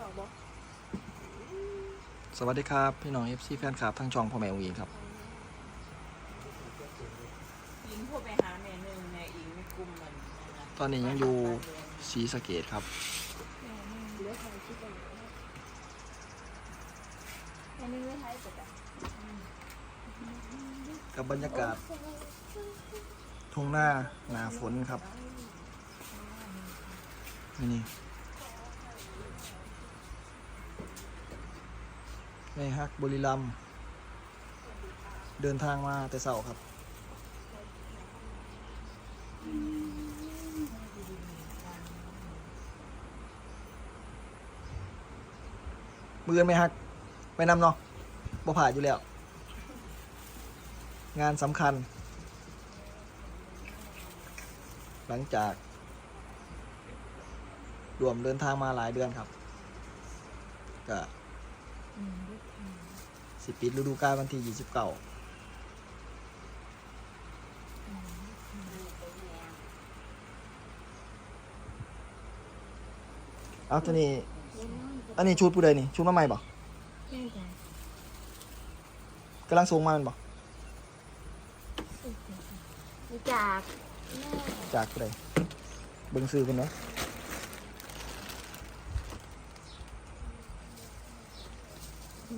ต่อบอกสวัสดีครับ พี่น้อง FC แฟนคลับทั้งช่องพ่อแม่วีครับ ยิงโทรไปหาแม่หนึ่งแม่อิงไม่กลุ่มมันนะตอนนี้ยังอยู่ศรีสะเกดครับ แม่นึงเหลือใครที่เป็นแม่นึงไม่ใช่แต่แบบกับบรรยากาศทุ่งหน้าหนาฝนครับนี่ นี่แม่ฮักบุรีรัมเดินทางมาแต่เสาร์ครับ มือไม่ฮักไปนำเนาะบ่ผ่าอยู่แล้ว งานสำคัญ หลังจาก รวมเดินทางมาหลายเดือนครับ ก็ สิปิดฤดูกาลวันที่29เอาตัวนี้ อันนี้ชุดผู้ใดนี่ ชุดมาใหม่บ่แม่จ้ะกำลังส่งมาแมันบ่มีจากแม่จากผู้ใดเบิ่งซื้อกันเนาะ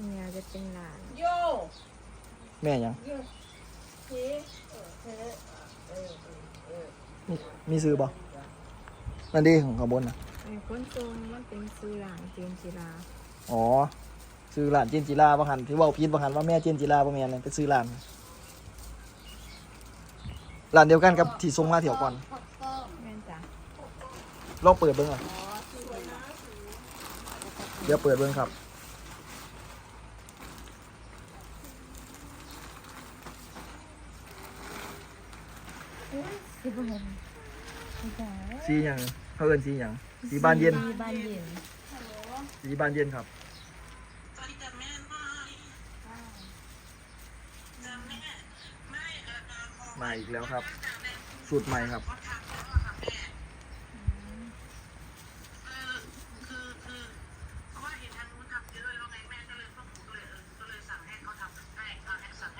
เนี่ยจะเป็นหลานโยแม่หยังโยเฮ้เออเออเออมีมีซื้อบ่นั่นดีของข้างบนนะไอ้คนทรงมันเป็นซื้อหลานเจนจิราอ๋อซื้อร้านเจนจิราบางหันที่เว่าพีดบางหันว่าแม่เจนจิราบ่แม่นเลยไปซื้อร้านร้านเดียวกันกับที่ส่งมาเที่ยวก่อนแม่จ้ะลองเปิดเบิ่งอะเดี๋ยวเปิดเบิ่งครับ สิบเอ็ดจ้ะสีหยังเขาเอิ้นสีหยังสีบานเย็น สีบานเย็นสีบานเย็นครับ มาอีกแล้วครับ สูตรใหม่ครับ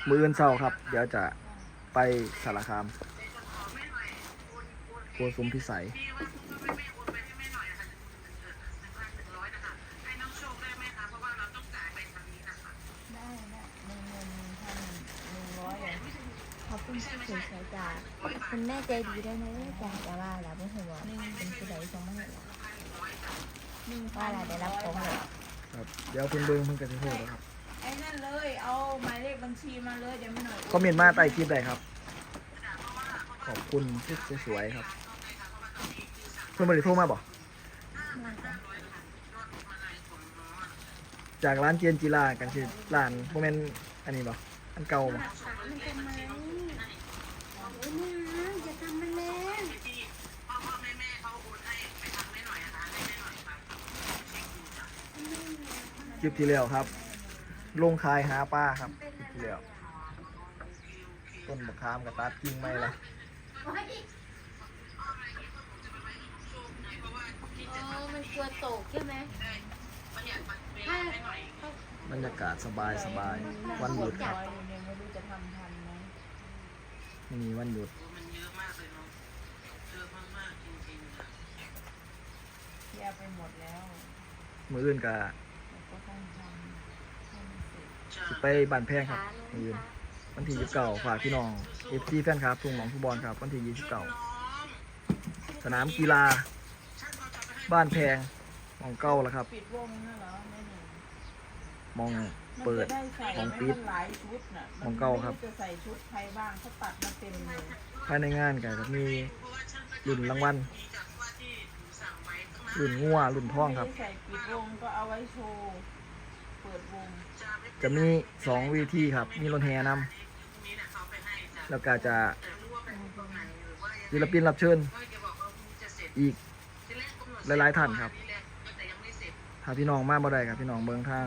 มืออื่นเศร้าครับ เดี๋ยวจะไปสารคาม โกสุมพิสัยได้ได้หนึ่งเงินพันหนึ่งร้อยเลยขอบคุณที่สวยๆจ้ะคุณแม่ใจดีได้ไหมจ้ะแต่ว่าแล้วไม่เห็นว่าเป็นผู้ใดส่งมาให้เราว่าเราได้รับของเลยครับเดี๋ยวคุณเบิ้งเพิ่งกระสิโทษนะครับไอ้นั่นเลย เอาหมายเลขบัญชีมาเลยเดี๋ยวไม่หน่อยคอมเมนต์มาใต้คลิปได้ครับ ขอบคุณที่สวยๆครับ เพื่อนบริโทรมาบอกจากร้านเจียนจีรากันคือร้านโมเมนอันนี้บอกอันเก่าบ่มันทำไมโอ้ยนะอย่าทำมันแรงคลิปที่แล้วครับ ลงคายหาปลาครับคลิปที่แล้วต้นมะขามกับตัดกิ่งไม้ละ อ๋อ มันกลัวตกใช่ไหมถ้าบรรยากาศสบายสบายๆวันหยุดครับร้อยเดี๋ยวไม่รู้จะทำทันไหมไม่มีวันหยุดแยกไปหมดแล้ว มืออื่นกับก็ต้องทำให้มันเสร็จสิไปบ้านแพงครับมืออื่นวันที่ยี่สิบเก้าฝากพี่น้องเอฟซีแฟนครับทุ่งหมองฟุตบอลครับ วันที่ยี่สิบเก้าสนามกีฬา บ้านแพงหมองเก้าแล้วครับ ปิดวงนั่นเหรอแม่หนึ่งมองมันเปิดจะได้ใส่ของไม่ปิด มันหลายชุดน่ะของเก่าครับมันไม่จะใส่ชุดใครบ้างเขาตัดมาเต็มเลยภายในงานกันมีรุ่นรางวัลรุ่นงัวรุ่นทองครับ ไม่ได้ใส่ปิดวงก็เอาไว้โชว์เปิดวงจะมีสองเวีทีครับ มีรถแห่นำแล้วก็จะศิลปินรับเชิญ อีก หลายๆท่านครับ ถ้าพี่น้องมาบ่ได้ครับพี่น้องเบิงทาง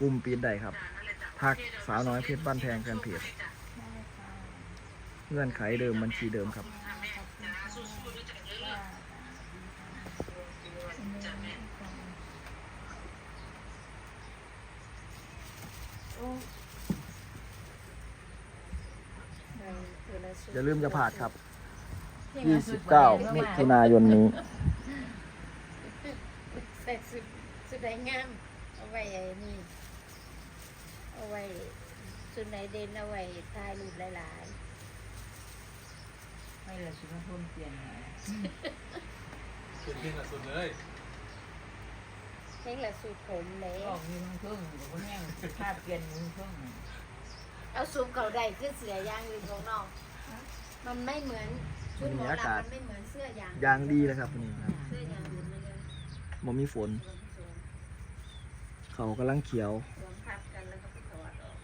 กลุ่มปีนได้ครับทักสาวน้อยเพชรบ้านแพงแฟนเพจเงื่อนไขเดิมบัญชีเดิมครับอย่าลืมจะผ่าดครับ 29มิถุนายนนี้ ใส่สุดสุดใดงาม เอาไว้ไอ้นี่ เอาไว้สุดไหนเด่นเอาไว้ถ่ายรูปหลายไม่ละชุดทุนเปลี่ยนไงสุดที่สุดเลยๆเพลงละสุดผมเลยก็มีทั้งครึ่งหรือว่าแห้งภาพเปลี่ยนมีครึ่งเอาซูมเขาได้คือเสือยางอื่นของน้องมันไม่เหมือนชุดหมอลำมันไม่เหมือนเสื้อยางยางดีนะครับวันนี้ครับ เสื้อยางอื่นมันเลย บ่มีฝน เขากำลังเขียวรวมทับกันแล้วก็ไปถอดออก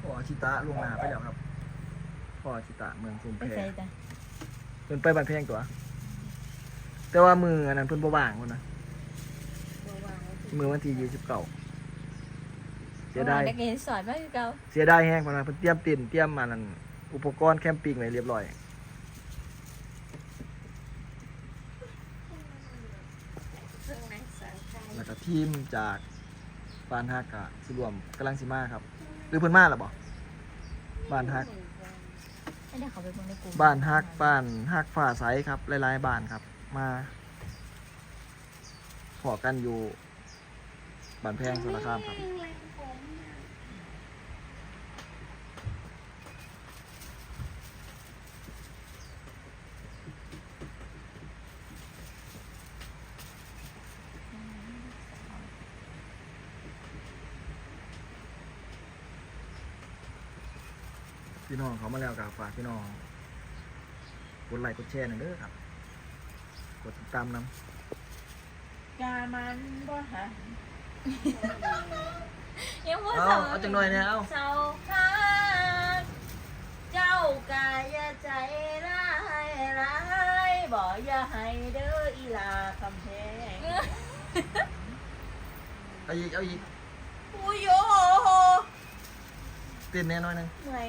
พ่ออาชิตะลวงหนาไปแล้วครับ พ่ออาชิตะเมืองชุมไปแพใส่จ้ะเพิ่นไปบ้านแพงตัว แต่ว่ามืออันนั้นเพิ่นบ่ว่างพุ่นนะบัววางไว้ที่มือวันที่ยี่สิบเก้าเสียดายเด็กเห็นสอนมาคือเก่าเสียดายแห้งพุ่นนะเพิ่นเตรียมเต็นท์เตรียมมานั่น อุปกรณ์แคมปิ้งไว้เรียบร้อยซึ่งนักสาวไทยแล้วก็ทีมจากบ้านฮักกะสิรวมกำลังสิมาครับ หรือเพิ่นมาแล้วบ่บ้านฮักไม่ได้เขาไปเบิ่งในกลุ่มบ้านฮักบ้านฮักฝ่าใสครับหลายๆบ้านครับ มาขอกันอยู่บ้านแพงสารคามครับ พี่น้องเขามาแล้วกับฝากพี่น้องกดไลค์กดแชร์หน่อยเด้อครับ กดติดตามนกามันบ่ฮะยังว่าำเอาเสาเอาจังหน่อยเนี่ยเอาเสาคักเจ้ากายอย่าใจร้ายร้ายบ่อย่าให้เด้ออีหลาคำแพงเอาอีกเอาอีกอุยโยเต้นแน่หน่อยหนึงเมื่อย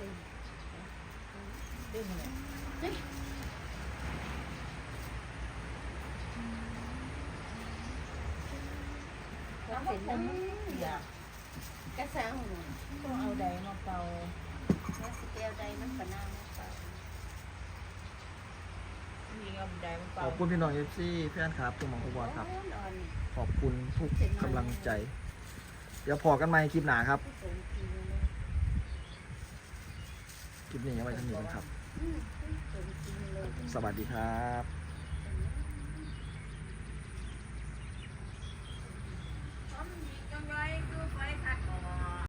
ดึงเลยแล้วเสร็จแล้วมันอยากกระซังต้องเอาใดมาเป่าแล้วสเกลใดมันปะนาวมันเป่ามีเอาใดมาขเป่าอบคุณพี่น้องเอฟซีแฟนครับทุกหมองทุกวันครับ ขอบคุณทุกกำลังใจ เดี๋ยวพอกันใหม่คลิปหนาครับ ผู้สูงทีเลย คลิปนี้เอาไว้เท่านี้ก่อนครับอืมผู้สูงทีเลยสวัสดีครับ